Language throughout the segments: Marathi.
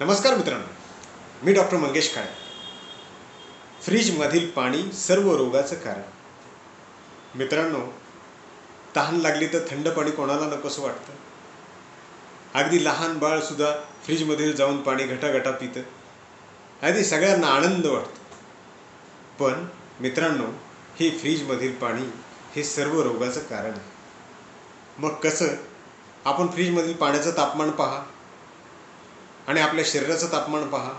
नमस्कार मित्रांनो मी डॉक्टर मंगेश काळे फ्रीजमधील पाणी सर्व रोगाचं कारण. मित्रांनो तहान लागली तर थंड पाणी कोणाला नकोसं वाटतं? अगदी लहान बाळसुद्धा फ्रीजमधील जाऊन पाणी घटाघटा पितं. अगदी सगळ्यांना आनंद वाटतो. पण मित्रांनो हे फ्रीजमधील पाणी हे सर्व रोगाचं कारण आहे. मग कसं? आपण फ्रीजमधील पाण्याचं तापमान पहा. आणि आपल्या शरीराचं तापमान पहा.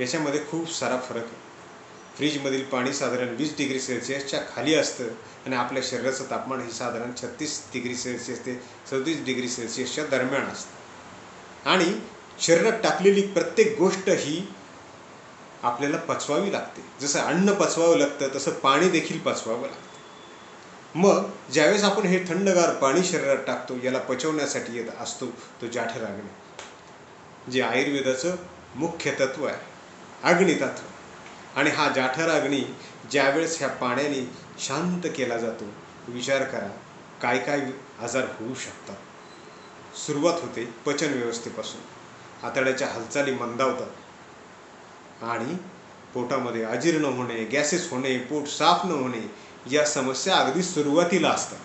याच्यामध्ये खूप सारा फरक आहे. फ्रीजमधील पाणी साधारण वीस डिग्री सेल्सिअसच्या खाली असतं आणि आपल्या शरीराचं तापमान हे साधारण छत्तीस डिग्री सेल्सिअस ते सदतीस डिग्री सेल्सिअसच्या दरम्यान असतं. आणि शरीरात टाकलेली प्रत्येक गोष्ट ही आपल्याला पचवावी लागते. जसं अन्न पचवावं लागतं तसं पाणी देखील पचवावं लागतं. मग ज्यावेळेस आपण हे थंडगार पाणी शरीरात टाकतो याला पचवण्यासाठी येत असतो तो जाठर जे आयुर्वेदाचं मुख्य तत्व आहे अग्नितत्व आणि हा जाठर अग्नी ज्यावेळेस ह्या पाण्याने शांत केला जातो विचार करा काय काय आजार होऊ शकतात. सुरुवात होते पचन व्यवस्थेपासून. आतड्याच्या हालचाली मंदावतात. आणि पोटामध्ये अजीर्ण होणे गॅसेस होणे पोट साफ न होणे या समस्या अगदी सुरुवातीला असतात.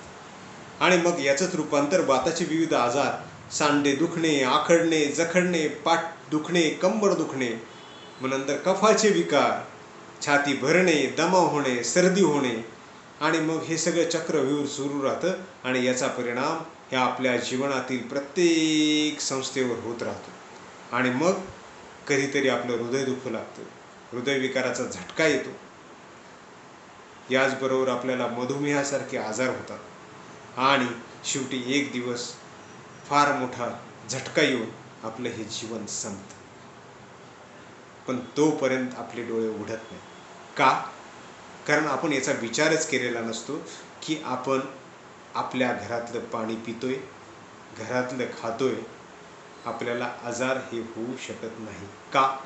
आणि मग याचंच रूपांतर वाताचे विविध आजार सांडे दुखणे आखडणे जखडणे पाठ दुखणे कंबर दुखणे मग नंतर कफाचे विकार छाती भरणे दमा होणे सर्दी होणे आणि मग हे सगळं चक्रव्यूह सुरू राहतं आणि याचा परिणाम ह्या आपल्या जीवनातील प्रत्येक संस्थेवर होत राहतो. आणि मग कधीतरी आपलं हृदय दुखू लागतं. हृदयविकाराचा झटका येतो. याचबरोबर आपल्याला मधुमेहासारखे आजार होतात. आणि शेवटी एक दिवस फार मोठा झटका येऊन आपलं हे जीवन संपतं. पण तोपर्यंत आपले डोळे उघडत नाही. का? कारण आपण याचा विचारच केलेला नसतो की आपण आपल्या घरातलं पाणी पितोय घरातलं खातोय आपल्याला आजार हे होऊ शकत नाही. का?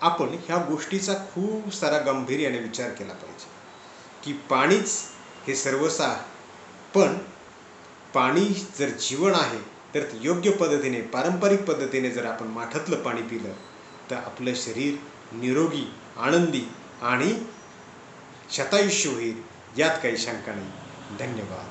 आपण ह्या गोष्टीचा खूप सारा गांभीर्याने विचार केला पाहिजे. की पाणीच हे सर्वसा पण पाणी जर जीवन आहे तर योग्य पद्धतीने पारंपरिक पद्धतीने जर आपण माठातलं पाणी पिलं तर आपलं शरीर निरोगी आनंदी आणि शतायुष्य होईल यात काही शंका नाही. धन्यवाद.